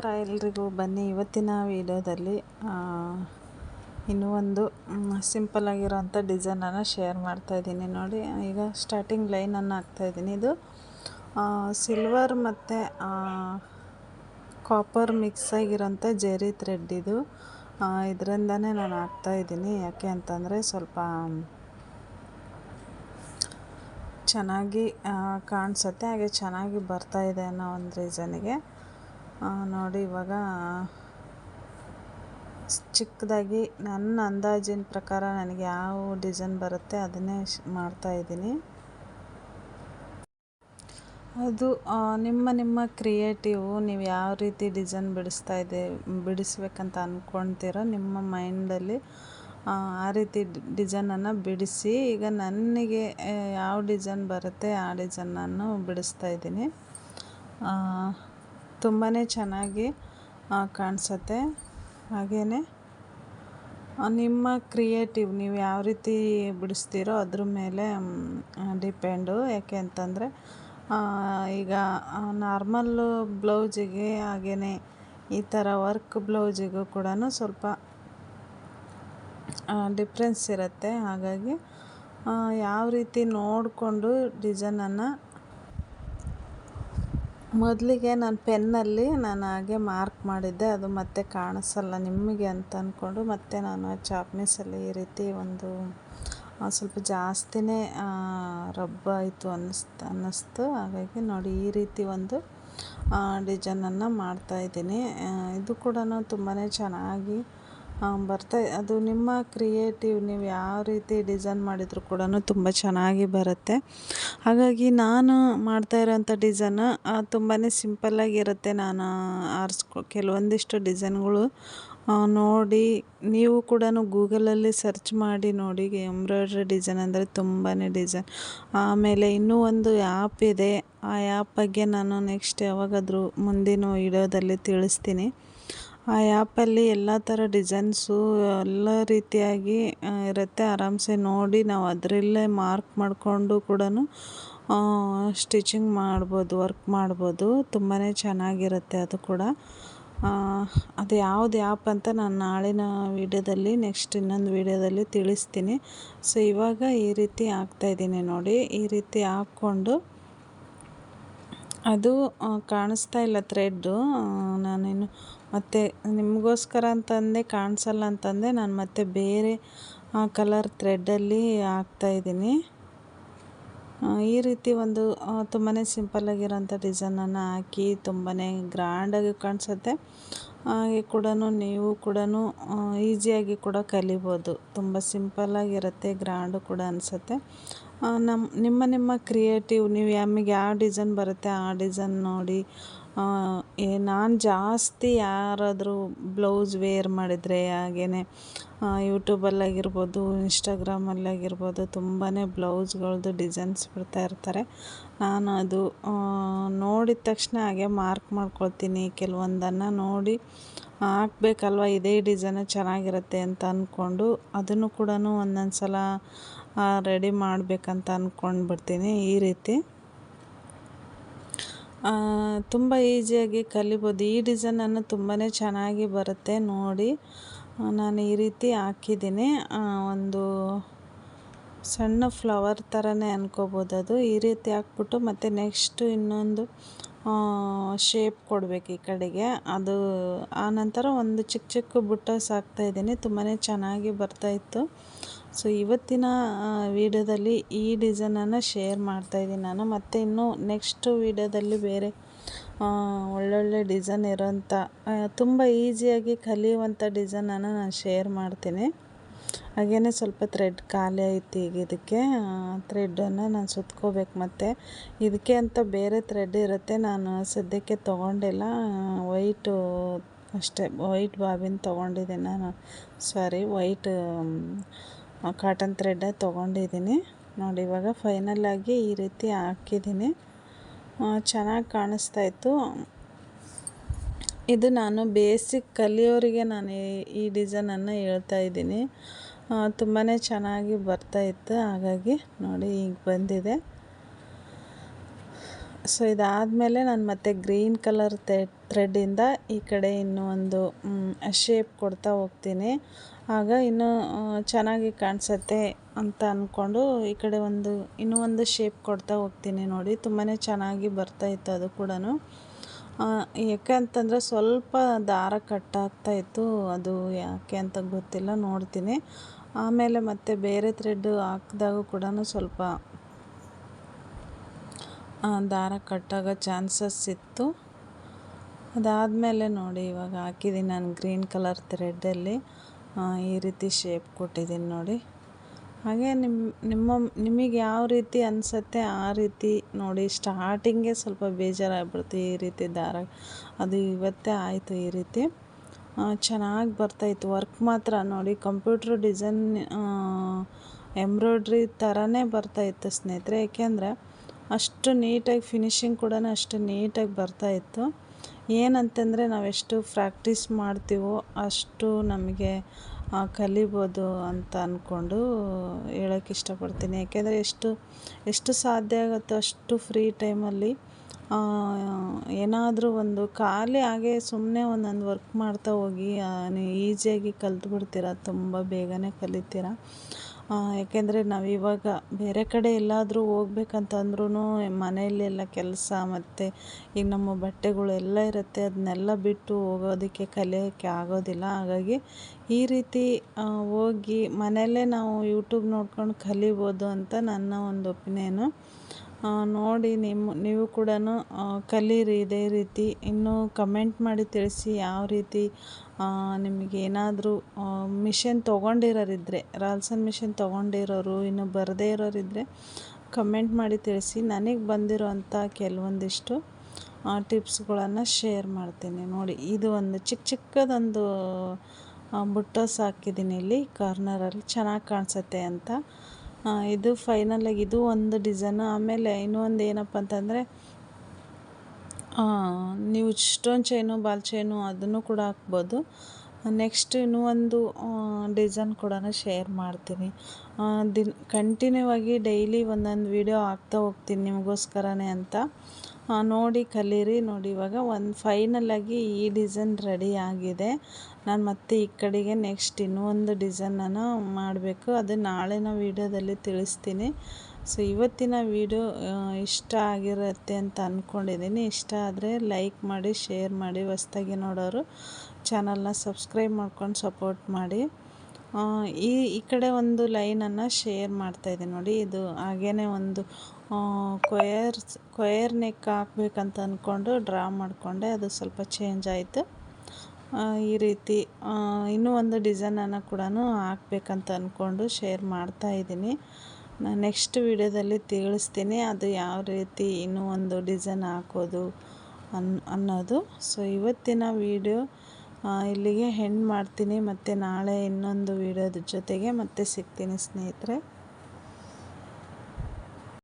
ನಮಸ್ಕಾರ ಎಲ್ರಿಗೂ. ಬನ್ನಿ ಇವತ್ತಿನ ವಿಡಿಯೋದಲ್ಲಿ ಇನ್ನೂ ಒಂದು ಸಿಂಪಲ್ ಆಗಿರೋಂಥ ಡಿಸೈನನ್ನು ಶೇರ್ ಮಾಡ್ತಾ ಇದ್ದೀನಿ. ನೋಡಿ, ಈಗ ಸ್ಟಾರ್ಟಿಂಗ್ ಲೈನನ್ನು ಹಾಕ್ತಾಯಿದ್ದೀನಿ ಇದು ಸಿಲ್ವರ್ ಮತ್ತು ಕಾಪರ್ ಮಿಕ್ಸ್ ಆಗಿರೋಂಥ ಜೆರಿ ಥ್ರೆಡ್ ಇದು. ಇದರಿಂದನೇ ನಾನು ಹಾಕ್ತಾಯಿದ್ದೀನಿ ಯಾಕೆ ಅಂತಂದರೆ ಸ್ವಲ್ಪ, ಚೆನ್ನಾಗಿ ಕಾಣಿಸುತ್ತೆ. ಹಾಗೆ ಚೆನ್ನಾಗಿ ಬರ್ತಾ ಇದೆ ಅನ್ನೋ ಒಂದು ರೀಸನಿಗೆ ನೋಡಿ, ಇವಾಗ ಚಿಕ್ಕದಾಗಿ ನನ್ನ ಅಂದಾಜಿನ ಪ್ರಕಾರ ನನಗೆ ಯಾವ ಡಿಸೈನ್ ಬರುತ್ತೆ ಅದನ್ನೇ ಮಾಡ್ತಾ ಇದ್ದೀನಿ. ಅದು ನಿಮ್ಮ ನಿಮ್ಮ ಕ್ರಿಯೇಟಿವ್ ನೀವು ಯಾವ ರೀತಿ ಡಿಸೈನ್ ಬಿಡಿಸ್ತಾ ಇದೆ, ಬಿಡಿಸ್ಬೇಕಂತ ಅಂದ್ಕೊಳ್ತೀರೋ ನಿಮ್ಮ ಮೈಂಡಲ್ಲಿ, ಆ ರೀತಿ ಡಿಸೈನನ್ನು ಬಿಡಿಸಿ, ಈಗ ನನಗೆ ಯಾವ ಡಿಸೈನ್ ಬರುತ್ತೆ ಆ ಡಿಸೈನನ್ನು ಬಿಡಿಸ್ತಾ ಇದ್ದೀನಿ. ತುಂಬಾ ಚೆನ್ನಾಗಿ ಕಾಣಿಸುತ್ತೆ. ಹಾಗೆಯೇ ನಿಮ್ಮ ಕ್ರಿಯೇಟಿವ್ ನೀವು ಯಾವ ರೀತಿ ಬಿಡಿಸ್ತೀರೋ ಅದ್ರ ಮೇಲೆ ಡಿಪೆಂಡು. ಯಾಕೆ ಅಂತಂದರೆ ಈಗ ನಾರ್ಮಲ್ಲು ಬ್ಲೌಸಿಗೆ ಹಾಗೇ ಈ ಥರ ವರ್ಕ್ ಬ್ಲೌಸಿಗೂ ಕೂಡ ಸ್ವಲ್ಪ ಡಿಫ್ರೆನ್ಸ್ ಇರುತ್ತೆ. ಹಾಗಾಗಿ ಯಾವ ರೀತಿ ನೋಡಿಕೊಂಡು ಡಿಸೈನನ್ನು ಮೊದಲಿಗೆ ನಾನು ಪೆನ್ನಲ್ಲಿ ನಾನು ಹಾಗೆ ಮಾರ್ಕ್ ಮಾಡಿದ್ದೆ, ಅದು ಮತ್ತೆ ಕಾಣಿಸಲ್ಲ ನಿಮಗೆ ಅಂತ ಅಂದ್ಕೊಂಡು ಮತ್ತೆ ನಾನು ಚಾಪ್ನೀಸಲ್ಲಿ ಈ ರೀತಿ ಒಂದು ಸ್ವಲ್ಪ ಜಾಸ್ತಿನೇ ರಬ್ಬ ಆಯಿತು ಅನ್ನಿಸ್ತು ಅನ್ನಿಸ್ತು. ಹಾಗಾಗಿ ನೋಡಿ ಈ ರೀತಿ ಒಂದು ಡಿಸೈನನ್ನು ಮಾಡ್ತಾಯಿದ್ದೀನಿ ಇದು ಕೂಡ ತುಂಬಾ ಚೆನ್ನಾಗಿ ಬರ್ತಾ ಅದು ನಿಮ್ಮ ಕ್ರಿಯೇಟಿವ್ ನೀವು ಯಾವ ರೀತಿ ಡಿಸೈನ್ ಮಾಡಿದರೂ ಕೂಡ ತುಂಬ ಚೆನ್ನಾಗಿ ಬರುತ್ತೆ. ಹಾಗಾಗಿ ನಾನು ಮಾಡ್ತಾ ಇರೋಂಥ ಡಿಸೈನ್ ತುಂಬಾ ಸಿಂಪಲ್ಲಾಗಿರುತ್ತೆ ನಾನು ಆರಿಸ್ಕೊ ಕೆಲವೊಂದಿಷ್ಟು ಡಿಸೈನ್ಗಳು ನೋಡಿ, ನೀವು ಕೂಡ ಗೂಗಲಲ್ಲಿ ಸರ್ಚ್ ಮಾಡಿ ನೋಡಿ ಎಂಬ್ರಾಯ್ಡ್ರಿ ಡಿಸೈನ್ ಅಂದರೆ ತುಂಬಾ ಡಿಸೈನ್ ಆಮೇಲೆ ಇನ್ನೂ ಒಂದು ಆ್ಯಪ್ ಇದೆ. ಆ ಆ್ಯಪ್ ಬಗ್ಗೆ ನಾನು ನೆಕ್ಸ್ಟ್ ಯಾವಾಗಾದರೂ ಮುಂದಿನ ವೀಡಿಯೋದಲ್ಲಿ ತಿಳಿಸ್ತೀನಿ. ಆ ಆ್ಯಪಲ್ಲಿ ಎಲ್ಲ ಥರ ಡಿಸೈನ್ಸು ಎಲ್ಲ ರೀತಿಯಾಗಿ ಇರುತ್ತೆ. ಆರಾಮ್ಸೆ ನೋಡಿ ನಾವು ಅದರಲ್ಲೇ ಮಾರ್ಕ್ ಮಾಡಿಕೊಂಡು ಕೂಡ ಸ್ಟಿಚಿಂಗ್ ಮಾಡ್ಬೋದು, ವರ್ಕ್ ಮಾಡ್ಬೋದು. ತುಂಬಾ ಚೆನ್ನಾಗಿರುತ್ತೆ ಅದು ಕೂಡ. ಅದು ಯಾವ್ದು ಆ್ಯಪ್ ಅಂತ ನಾನು ನಾಳಿನ ವೀಡಿಯೋದಲ್ಲಿ, ನೆಕ್ಸ್ಟ್ ಇನ್ನೊಂದು ವೀಡಿಯೋದಲ್ಲಿ ತಿಳಿಸ್ತೀನಿ. ಸೊ, ಇವಾಗ ಈ ರೀತಿ ಹಾಕ್ತಾಯಿದ್ದೀನಿ ನೋಡಿ. ಈ ರೀತಿ ಹಾಕ್ಕೊಂಡು ಅದು ಕಾಣಿಸ್ತಾ ಇಲ್ಲ ಥ್ರೆಡ್ಡು. ನಾನೇನು ಮತ್ತು ನಿಮಗೋಸ್ಕರ ಅಂತಂದೆ, ಕಾಣಿಸಲ್ಲ ಅಂತಂದೆ, ನಾನು ಮತ್ತೆ ಬೇರೆ ಕಲರ್ ಥ್ರೆಡ್ಡಲ್ಲಿ ಹಾಕ್ತಾಯಿದ್ದೀನಿ ಈ ರೀತಿ ಒಂದು ತುಂಬಾ ಸಿಂಪಲ್ಲಾಗಿರೋಂಥ ಡಿಸೈನನ್ನು ಹಾಕಿ ತುಂಬಾ ಗ್ರ್ಯಾಂಡಾಗಿ ಕಾಣಿಸುತ್ತೆ. ಹಾಗೆ ಕೂಡ ನೀವು ಕೂಡ ಈಸಿಯಾಗಿ ಕೂಡ ಕಲಿಬೋದು. ತುಂಬ ಸಿಂಪಲ್ಲಾಗಿರುತ್ತೆ ಗ್ರ್ಯಾಂಡು ಕೂಡ ಅನಿಸುತ್ತೆ. ನಮ್ಮ ನಿಮ್ಮ ನಿಮ್ಮ ಕ್ರಿಯೇಟಿವ್ ನೀವು ನಮಗೆ ಯಾವ ಡಿಸೈನ್ ಬರುತ್ತೆ, ಆ ಡಿಸೈನ್ ನೋಡಿ ನಾನು ಜಾಸ್ತಿ ಯಾರಾದರೂ ಬ್ಲೌಸ್ ವೇರ್ ಮಾಡಿದರೆ ಹಾಗೆಯೇ ಯೂಟ್ಯೂಬಲ್ಲಾಗಿರ್ಬೋದು ಇನ್ಸ್ಟಾಗ್ರಾಮಲ್ಲಾಗಿರ್ಬೋದು ತುಂಬಾ ಬ್ಲೌಸ್ಗಳದ್ದು ಡಿಸೈನ್ಸ್ ಬಿಡ್ತಾ ಇರ್ತಾರೆ. ನಾನು ಅದು ನೋಡಿದ ತಕ್ಷಣ ಹಾಗೆ ಮಾರ್ಕ್ ಮಾಡ್ಕೊಳ್ತೀನಿ, ಕೆಲವೊಂದನ್ನು ನೋಡಿ ಹಾಕ್ಬೇಕಲ್ವ, ಇದೇ ಡಿಸೈನು ಚೆನ್ನಾಗಿರುತ್ತೆ ಅಂತ ಅಂದ್ಕೊಂಡು ಅದನ್ನು ಕೂಡ ಒಂದೊಂದು ಸಲ ರೆಡಿ ಮಾಡಬೇಕಂತ ಅಂದ್ಕೊಂಡ್ಬಿಡ್ತೀನಿ ಈ ರೀತಿ. ತುಂಬ ಈಸಿಯಾಗಿ ಕಲಿಬೋದು. ಈ ಡಿಸೈನನ್ನು ತುಂಬಾ ಚೆನ್ನಾಗಿ ಬರುತ್ತೆ. ನೋಡಿ ನಾನು ಈ ರೀತಿ ಹಾಕಿದ್ದೀನಿ. ಒಂದು ಸಣ್ಣ ಫ್ಲವರ್ ಥರನೇ ಅನ್ಕೋಬೋದು ಅದು. ಈ ರೀತಿ ಹಾಕ್ಬಿಟ್ಟು ಮತ್ತು ನೆಕ್ಸ್ಟು ಇನ್ನೊಂದು ಶೇಪ್ ಕೊಡಬೇಕು ಈ ಕಡೆಗೆ. ಅದು ಆನಂತರ ಒಂದು ಚಿಕ್ಕ ಚಿಕ್ಕ ಬುಟ್ಟಸ್ ಹಾಕ್ತಾಯಿದ್ದೀನಿ ತುಂಬಾ ಚೆನ್ನಾಗಿ ಬರ್ತಾಯಿತ್ತು ಸೊ ಇವತ್ತಿನ ವೀಡಿಯೋದಲ್ಲಿ ಈ ಡಿಸೈನನ್ನು ಶೇರ್ ಮಾಡ್ತಾಯಿದ್ದೀನಿ ನಾನು. ಮತ್ತು ಇನ್ನು ನೆಕ್ಸ್ಟ್ ವೀಡಿಯೋದಲ್ಲಿ ಬೇರೆ ಒಳ್ಳೊಳ್ಳೆ ಡಿಸೈನ್ ಇರೋಂಥ ತುಂಬ ಈಸಿಯಾಗಿ ಕಲಿಯುವಂಥ ಡಿಸೈನನ್ನು ನಾನು ಶೇರ್ ಮಾಡ್ತೀನಿ. ಹಾಗೆಯೇ ಸ್ವಲ್ಪ ಥ್ರೆಡ್ ಖಾಲಿ ಆಯ್ತು ಈಗ ಇದಕ್ಕೆ. ಥ್ರೆಡ್ಡನ್ನು ನಾನು ಸುತ್ಕೋಬೇಕು ಮತ್ತು. ಇದಕ್ಕೆ ಅಂತ ಬೇರೆ ಥ್ರೆಡ್ ಇರುತ್ತೆ. ನಾನು ಸದ್ಯಕ್ಕೆ ತೊಗೊಂಡಿಲ್ಲ. ವೈಟು ಅಷ್ಟೇ ವೈಟ್ ಬಾಬಿನ ತೊಗೊಂಡಿದ್ದೀನಿ ನಾನು. ಸಾರಿ ವೈಟ್ ಕಾಟನ್ ಥ್ರೆಡ್ ತೊಗೊಂಡಿದ್ದೀನಿ. ನೋಡಿ, ಇವಾಗ ಫೈನಲಾಗಿ ಈ ರೀತಿ ಹಾಕಿದ್ದೀನಿ. ಚೆನ್ನಾಗಿ ಕಾಣಿಸ್ತಾ ಇತ್ತು. ಇದು ನಾನು ಬೇಸಿಕ್ ಕಲಿಯೋರಿಗೆ ನಾನು ಈ ಡಿಸೈನನ್ನು ಹೇಳ್ತಾ ಇದ್ದೀನಿ. ತುಂಬಾ ಚೆನ್ನಾಗಿ ಬರ್ತಾ ಇತ್ತು. ಹಾಗಾಗಿ ನೋಡಿ, ಈಗ ಬಂದಿದೆ. ಸೊ ಇದಾದಮೇಲೆ ನಾನು ಮತ್ತೆ ಗ್ರೀನ್ ಕಲರ್ ಥ್ರೆಡ್ ಥ್ರೆಡ್ಡಿಂದ ಈ ಕಡೆ ಇನ್ನೂ ಒಂದು ಶೇಪ್ ಕೊಡ್ತಾ ಹೋಗ್ತೀನಿ. ಆಗ ಇನ್ನೂ ಚೆನ್ನಾಗಿ ಕಾಣಿಸುತ್ತೆ ಅಂತ ಅಂದ್ಕೊಂಡು ಈ ಕಡೆ ಒಂದು, ಇನ್ನೂ ಒಂದು ಶೇಪ್ ಕೊಡ್ತಾ ಹೋಗ್ತೀನಿ ನೋಡಿ. ತುಂಬಾ ಚೆನ್ನಾಗಿ ಬರ್ತಾಯಿತ್ತು ಅದು ಕೂಡ ಯಾಕೆ ಅಂತಂದರೆ ಸ್ವಲ್ಪ ದಾರ ಕಟ್ಟಾಗ್ತಾ ಇತ್ತು. ಅದು ಯಾಕೆ ಅಂತ ಗೊತ್ತಿಲ್ಲ, ನೋಡ್ತೀನಿ. ಆಮೇಲೆ ಮತ್ತೆ ಬೇರೆ ಥ್ರೆಡ್ ಹಾಕಿದಾಗ ಕೂಡ ಸ್ವಲ್ಪ ದಾರ ಕಟ್ಟಾಗೋ ಚಾನ್ಸಸ್ ಇತ್ತು. ಅದಾದಮೇಲೆ ನೋಡಿ, ಇವಾಗ ಹಾಕಿದ್ದೀನಿ ನಾನು ಗ್ರೀನ್ ಕಲರ್ ಥ್ರೆಡ್ಡಲ್ಲಿ ಈ ರೀತಿ ಶೇಪ್ ಕೊಟ್ಟಿದ್ದೀನಿ ನೋಡಿ. ಹಾಗೆ ನಿಮ್ಮ ನಿಮ್ಮ, ನಿಮಗೆ ಯಾವ ರೀತಿ ಅನಿಸುತ್ತೆ ಆ ರೀತಿ ನೋಡಿ ಸ್ಟಾರ್ಟಿಂಗೇ ಸ್ವಲ್ಪ ಬೇಜಾರಾಗ್ಬಿಡ್ತು ಈ ರೀತಿ ದಾರ. ಅದು ಇವತ್ತೇ ಆಯಿತು ಈ ರೀತಿ. ಚೆನ್ನಾಗಿ ಬರ್ತಾಯಿತ್ತು ವರ್ಕ್ ಮಾತ್ರ ನೋಡಿ ಕಂಪ್ಯೂಟ್ರ್ ಡಿಸೈನ್ ಎಂಬ್ರಾಯ್ಡ್ರಿ ಥರನೇ ಬರ್ತಾಯಿತ್ತು ಸ್ನೇಹಿತರೆ. ಏಕೆಂದರೆ ಅಷ್ಟು ನೀಟಾಗಿ ಫಿನಿಶಿಂಗ್ ಕೂಡ ಅಷ್ಟು ನೀಟಾಗಿ ಬರ್ತಾಯಿತ್ತು ಏನಂತಂದರೆ ನಾವೆಷ್ಟು ಪ್ರಾಕ್ಟೀಸ್ ಮಾಡ್ತೀವೋ ಅಷ್ಟು ನಮಗೆ ಕಲಿಬೋದು ಅಂತ ಅಂದ್ಕೊಂಡು ಹೇಳೋಕ್ಕೆ ಇಷ್ಟಪಡ್ತೀನಿ. ಯಾಕೆಂದರೆ ಎಷ್ಟು ಎಷ್ಟು ಸಾಧ್ಯ ಆಗುತ್ತೋ ಅಷ್ಟು ಫ್ರೀ ಟೈಮಲ್ಲಿ ಏನಾದರೂ ಒಂದು ಖಾಲಿ ಹಾಗೆ ಸುಮ್ಮನೆ ಒಂದೊಂದು ವರ್ಕ್ ಮಾಡ್ತಾ ಹೋಗಿ ನೀವು ಈಸಿಯಾಗಿ ಕಲ್ತ್ಬಿಡ್ತೀರ, ತುಂಬ ಬೇಗನೆ ಕಲಿತೀರ. ಯಾಕೆಂದರೆ ನಾವು ಇವಾಗ ಬೇರೆ ಕಡೆ ಎಲ್ಲಾದರೂ ಹೋಗ್ಬೇಕಂತಂದ್ರೂ ಮನೆಯಲ್ಲೆಲ್ಲ ಕೆಲಸ ಮತ್ತು ಈಗ ನಮ್ಮ ಬಟ್ಟೆಗಳು ಎಲ್ಲ ಇರುತ್ತೆ, ಅದನ್ನೆಲ್ಲ ಬಿಟ್ಟು ಹೋಗೋದಕ್ಕೆ ಕಲಿಯೋಕ್ಕೆ ಆಗೋದಿಲ್ಲ. ಹಾಗಾಗಿ ಈ ರೀತಿ ಹೋಗಿ ಮನೆಯಲ್ಲೇ ನಾವು ಯೂಟ್ಯೂಬ್ ನೋಡ್ಕೊಂಡು ಕಲಿಬೋದು ಅಂತ ನನ್ನ ಒಂದು ಒಪಿನಿಯನು. ನೋಡಿ ನಿಮ್ಮ ನೀವು ಕೂಡ ಕಲೀರಿ ಇದೇ ರೀತಿ. ಇನ್ನೂ ಕಮೆಂಟ್ ಮಾಡಿ ತಿಳಿಸಿ ಯಾವ ರೀತಿ ನಿಮಗೆ ಏನಾದರೂ ಮಿಷನ್ ತೊಗೊಂಡಿರೋರಿದ್ದರೆ ರಾಲ್ಸನ್ ಮಿಷನ್ ತೊಗೊಂಡಿರೋರು, ಇನ್ನು ಬರದೇ ಇರೋರಿದ್ದರೆ ಕಮೆಂಟ್ ಮಾಡಿ ತಿಳಿಸಿ. ನನಗೆ ಬಂದಿರೋಂಥ ಕೆಲವೊಂದಿಷ್ಟು ಟಿಪ್ಸ್ಗಳನ್ನು ಶೇರ್ ಮಾಡ್ತೀನಿ. ನೋಡಿ, ಇದು ಒಂದು ಚಿಕ್ಕ ಚಿಕ್ಕದೊಂದು ಬುಟ್ಟಸ್ ಹಾಕಿದ್ದೀನಿ ಇಲ್ಲಿ, ಕಾರ್ನರಲ್ಲಿ. ಚೆನ್ನಾಗಿ ಕಾಣಿಸುತ್ತೆ ಅಂತ. ಇದು ಫೈನಲಾಗಿ ಇದು ಒಂದು ಡಿಸೈನು ಆಮೇಲೆ ಇನ್ನೂ ಒಂದು ಏನಪ್ಪ ಅಂತಂದರೆ ನೀವು ಸ್ಟೋನ್ ಚೈನು ಬಾಲ್ ಚೈನು ಅದನ್ನು ಕೂಡ ಹಾಕ್ಬೋದು. ನೆಕ್ಸ್ಟ್ ಇನ್ನೂ ಒಂದು ಡಿಸೈನ್ ಕೂಡ ಶೇರ್ ಮಾಡ್ತೀನಿ. ದಿನ ಕಂಟಿನ್ಯೂ ಆಗಿ ಡೈಲಿ ಒಂದೊಂದು ವೀಡಿಯೋ ಹಾಕ್ತಾ ಹೋಗ್ತೀನಿ ನಿಮಗೋಸ್ಕರನೇ ಅಂತ. ನೋಡಿ ಕಲೀರಿ, ನೋಡಿ ಇವಾಗ ಒಂದು ಫೈನಲ್ ಆಗಿ ಈ ಡಿಸೈನ್ ರೆಡಿ ಆಗಿದೆ. ನಾನು ಮತ್ತೆ ಈ ಕಡೆಗೆ ನೆಕ್ಸ್ಟ್ ಇನ್ನೂ ಒಂದು ಡಿಸೈನನ್ನು ಮಾಡಬೇಕು. ಅದು ನಾಳಿನ ವೀಡಿಯೋದಲ್ಲಿ ತಿಳಿಸ್ತೀನಿ. ಸೊ ಇವತ್ತಿನ ವೀಡಿಯೋ ಇಷ್ಟ ಆಗಿರುತ್ತೆ ಅಂತ ಅಂದ್ಕೊಂಡಿದ್ದೀನಿ ಇಷ್ಟ ಆದರೆ ಲೈಕ್ ಮಾಡಿ ಶೇರ್ ಮಾಡಿ, ಹೊಸ್ದಾಗಿ ನೋಡೋರು ಚಾನಲ್ನ ಸಬ್ಸ್ಕ್ರೈಬ್ ಮಾಡ್ಕೊಂಡು ಸಪೋರ್ಟ್ ಮಾಡಿ. ಈ ಈ ಕಡೆ ಒಂದು ಲೈನನ್ನು ಶೇರ್ ಮಾಡ್ತಾಯಿದ್ದೀನಿ ನೋಡಿ. ಇದು ಹಾಗೇ ಒಂದು ಕೊಯರ್ ಕೊಯರ್ ನೆಕ್ ಹಾಕ್ಬೇಕಂತ ಅಂದ್ಕೊಂಡು ಡ್ರಾ ಮಾಡಿಕೊಂಡೆ. ಅದು ಸ್ವಲ್ಪ ಚೇಂಜ್ ಆಯಿತು. ಈ ರೀತಿ ಇನ್ನೂ ಒಂದು ಡಿಸೈನನ್ನು ಕೂಡ ಹಾಕ್ಬೇಕಂತ ಅಂದ್ಕೊಂಡು ಶೇರ್ ಮಾಡ್ತಾಯಿದ್ದೀನಿ ನಾನು ನೆಕ್ಸ್ಟ್ ವಿಡಿಯೋದಲ್ಲಿ ತಿಳಿಸ್ತೀನಿ ಅದು ಯಾವ ರೀತಿ ಇನ್ನೂ ಒಂದು ಡಿಸೈನ್ ಹಾಕೋದು ಅನ್, ಅನ್ನೋದು. ಸೊ, ಇವತ್ತಿನ ವಿಡಿಯೋ ಇಲ್ಲಿಗೆ ಹೆಂಡ್ ಮಾಡ್ತೀನಿ. ಮತ್ತು ನಾಳೆ ಇನ್ನೊಂದು ವಿಡಿಯೋದ ಜೊತೆಗೆ ಮತ್ತೆ ಸಿಗ್ತೀನಿ ಸ್ನೇಹಿತರೆ.